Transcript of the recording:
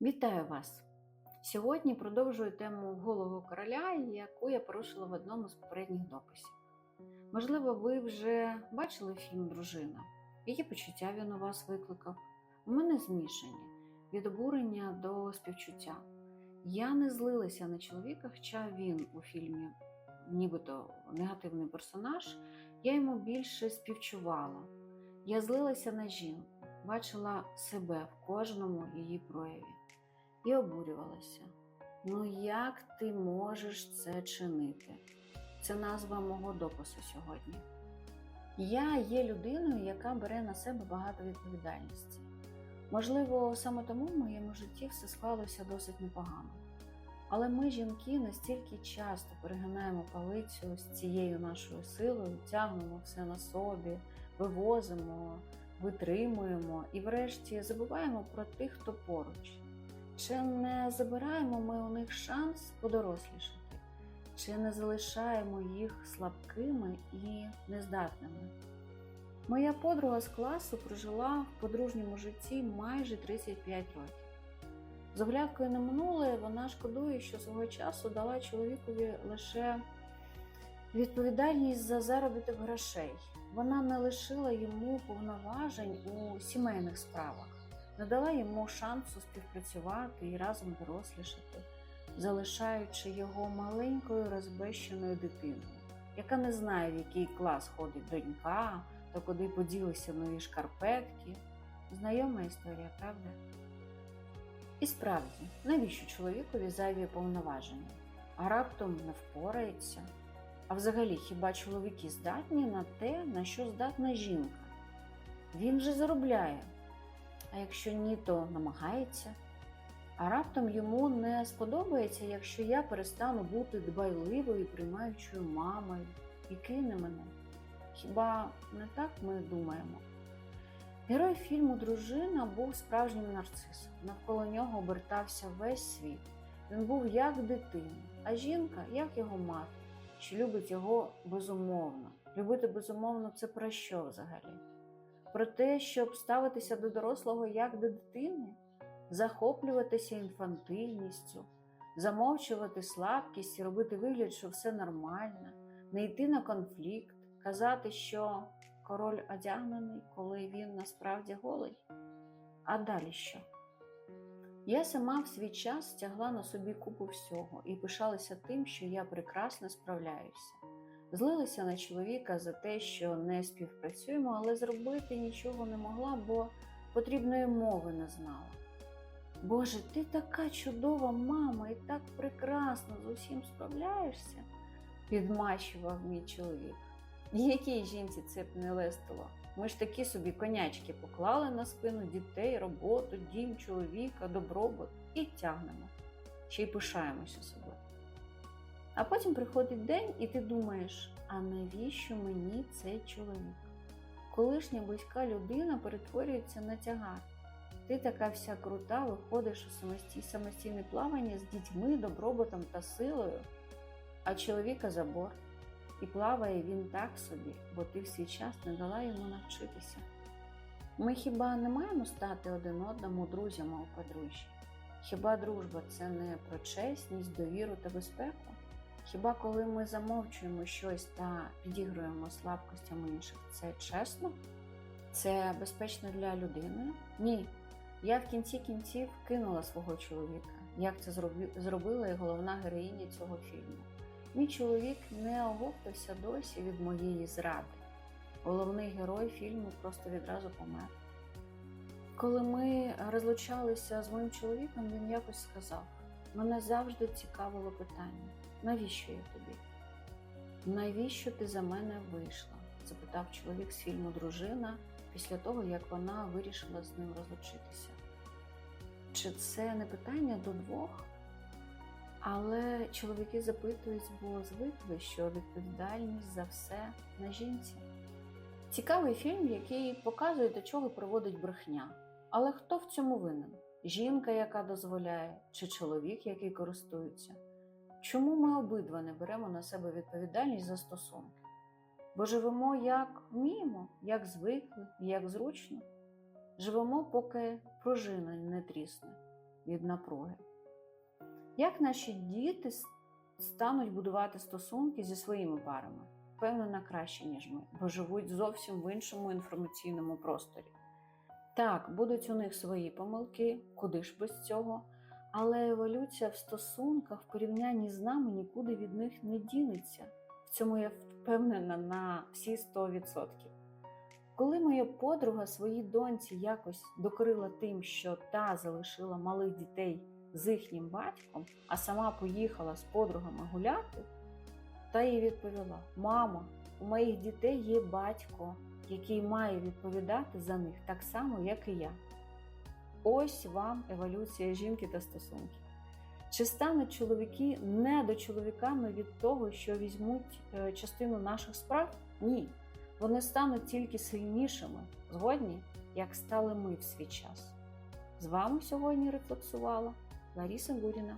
Вітаю вас! Сьогодні продовжую тему голову короля, яку я порушила в одному з попередніх дописів. Можливо, ви вже бачили фільм Дружина, які почуття він у вас викликав. У мене змішані від обурення до співчуття. Я не злилася на чоловіка, хоча він у фільмі, нібито негативний персонаж, я йому більше співчувала. Я злилася на жінку, бачила себе в кожному її прояві і обурювалася. Ну як ти можеш це чинити? Це назва мого допису сьогодні. Я є людиною, яка бере на себе багато відповідальності. Можливо, саме тому в моєму житті все склалося досить непогано. Але ми, жінки, настільки часто перегинаємо палицю з цією нашою силою, тягнемо все на собі, вивозимо, витримуємо і, врешті, забуваємо про тих, хто поруч. Чи не забираємо ми у них шанс подорослішати? Чи не залишаємо їх слабкими і нездатними? Моя подруга з класу прожила в подружньому житті майже 35 років. З оглядкою на минуле вона шкодує, що свого часу дала чоловікові лише відповідальність за заробіток грошей. Вона не лишила йому повноважень у сімейних справах не дала йому шансу співпрацювати і разом дорослішати, залишаючи його маленькою розбещеною дитиною, яка не знає, в який клас ходить донька та куди поділися нові шкарпетки. Знайома історія, правда? І справді, навіщо чоловікові зайві повноваження? А раптом не впорається. А взагалі, хіба чоловіки здатні на те, на що здатна жінка? Він же заробляє, а якщо ні, то намагається. А раптом йому не сподобається, якщо я перестану бути дбайливою приймаючою мамою і кине мене. Хіба не так ми думаємо? Герой фільму Дружина був справжнім нарцисом. Навколо нього обертався весь світ. Він був як дитина, а жінка як його мати, що любить його безумовно. Любити безумовно це про що взагалі? Про те, щоб ставитися до дорослого як до дитини, захоплюватися інфантильністю, замовчувати слабкість робити вигляд, що все нормально, не йти на конфлікт, казати, що король одягнений, коли він насправді голий. А далі що? Я сама в свій час стягла на собі купу всього і пишалася тим, що я прекрасно справляюся. Злилася на чоловіка за те, що не співпрацюємо, але зробити нічого не могла, бо потрібної мови не знала. Боже, ти така чудова мама і так прекрасно з усім справляєшся, підмащував мій чоловік. Якій жінці це б не лестило? Ми ж такі собі конячки поклали на спину дітей, роботу, дім, чоловіка, добробут і тягнемо, ще й пишаємося собою. А потім приходить день, і ти думаєш, а навіщо мені цей чоловік? Колишня близька людина перетворюється на тягар. Ти така вся крута, виходиш у самостійне плавання з дітьми, добробутом та силою, а чоловіка забор. І плаває він так собі, бо ти в свій час не дала йому навчитися. Ми хіба не маємо стати один одному друзями у подружжі? Хіба дружба це не про чесність, довіру та безпеку? Хіба коли ми замовчуємо щось та підігруємо слабкостями інших, це чесно? Це безпечно для людини? Ні. Я в кінці кінців кинула свого чоловіка, як це зробила і головна героїня цього фільму. Мій чоловік не оговтався досі від моєї зради. Головний герой фільму просто відразу помер. Коли ми розлучалися з моїм чоловіком, він якось сказав: мене завжди цікавило питання. Навіщо я тобі? Навіщо ти за мене вийшла? запитав чоловік з фільму Дружина після того, як вона вирішила з ним розлучитися. Чи це не питання до двох? Але чоловіки запитують, бо звикли, що відповідальність за все на жінці. Цікавий фільм, який показує, до чого приводить брехня. Але хто в цьому винен? Жінка, яка дозволяє, чи чоловік, який користується? Чому ми обидва не беремо на себе відповідальність за стосунки? Бо живемо як вміємо, як звикли, як зручно. Живемо, поки пружина не трісне. від напруги. Як наші діти стануть будувати стосунки зі своїми парами? Впевнена, краще, ніж ми, бо живуть зовсім в іншому інформаційному просторі. Так, будуть у них свої помилки, куди ж без цього, але еволюція в стосунках в порівнянні з нами нікуди від них не дінеться. В цьому я впевнена на всі 100%. Коли моя подруга своїй доньці якось докорила тим, що та залишила малих дітей з їхнім батьком, а сама поїхала з подругами гуляти, та їй відповіла: Мамо, у моїх дітей є батько, який має відповідати за них так само, як і я. Ось вам еволюція жінки та стосунків. Чи стануть чоловіки недочоловіками від того, що візьмуть е, частину наших справ? Ні. Вони стануть тільки сильнішими, згодні, як стали ми в свій час. З вами сьогодні рефлексувала Лариса Гуріна.